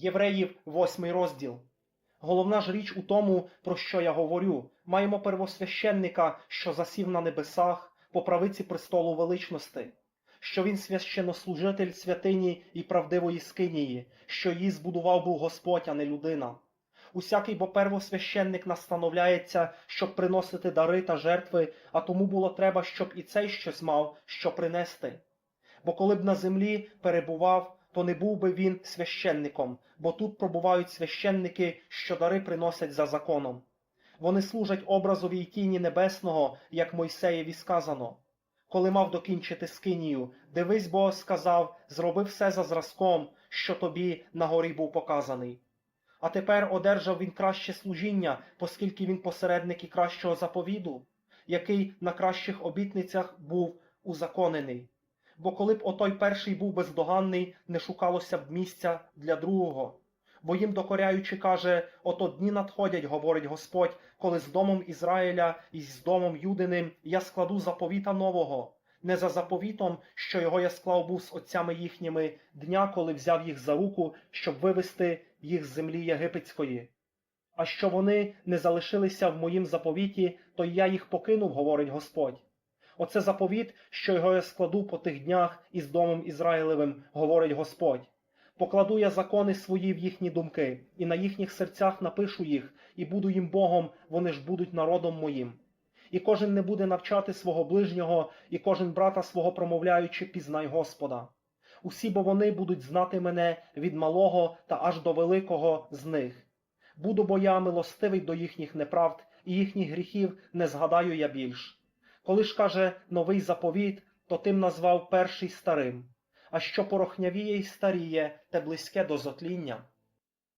Євреїв, восьмий розділ. Головна ж річ у тому, про що я говорю. Маємо первосвященника, що засів на небесах, по правиці престолу величності, що він священнослужитель святині і правдивої скинії, що її збудував був Господь, а не людина. Усякий бо первосвященник настановляється, щоб приносити дари та жертви, а тому було треба, щоб і цей щось мав, що принести. Бо коли б на землі перебував, то не був би він священником, бо тут пробувають священники, що дари приносять за законом. Вони служать образові й тіні небесного, як Мойсеєві сказано. Коли мав докінчити скинію, дивись, бо сказав, зроби все за зразком, що тобі на горі був показаний. А тепер одержав він краще служіння, оскільки він посередник і кращого заповіду, який на кращих обітницях був узаконений. Бо коли б отой перший був бездоганний, не шукалося б місця для другого. Бо їм докоряючи каже, ото дні надходять, говорить Господь, коли з домом Ізраїля і з домом Юдиним я складу заповіта нового, не за заповітом, що його я склав був з отцями їхніми, дня, коли взяв їх за руку, щоб вивести їх з землі єгипетської. А що вони не залишилися в моїм заповіті, то я їх покинув, говорить Господь. Оце заповіт, що його я складу по тих днях із домом Ізраїлевим, говорить Господь. Покладу я закони свої в їхні думки, і на їхніх серцях напишу їх, і буду їм Богом, вони ж будуть народом моїм. І кожен не буде навчати свого ближнього, і кожен брата свого промовляючи, пізнай Господа. Усі бо вони будуть знати мене від малого та аж до великого з них. Буду бо я милостивий до їхніх неправд, і їхніх гріхів не згадаю я більш. Коли ж каже новий заповіт, то тим назвав перший старим, а що порохнявіє й старіє, те близьке до зотління.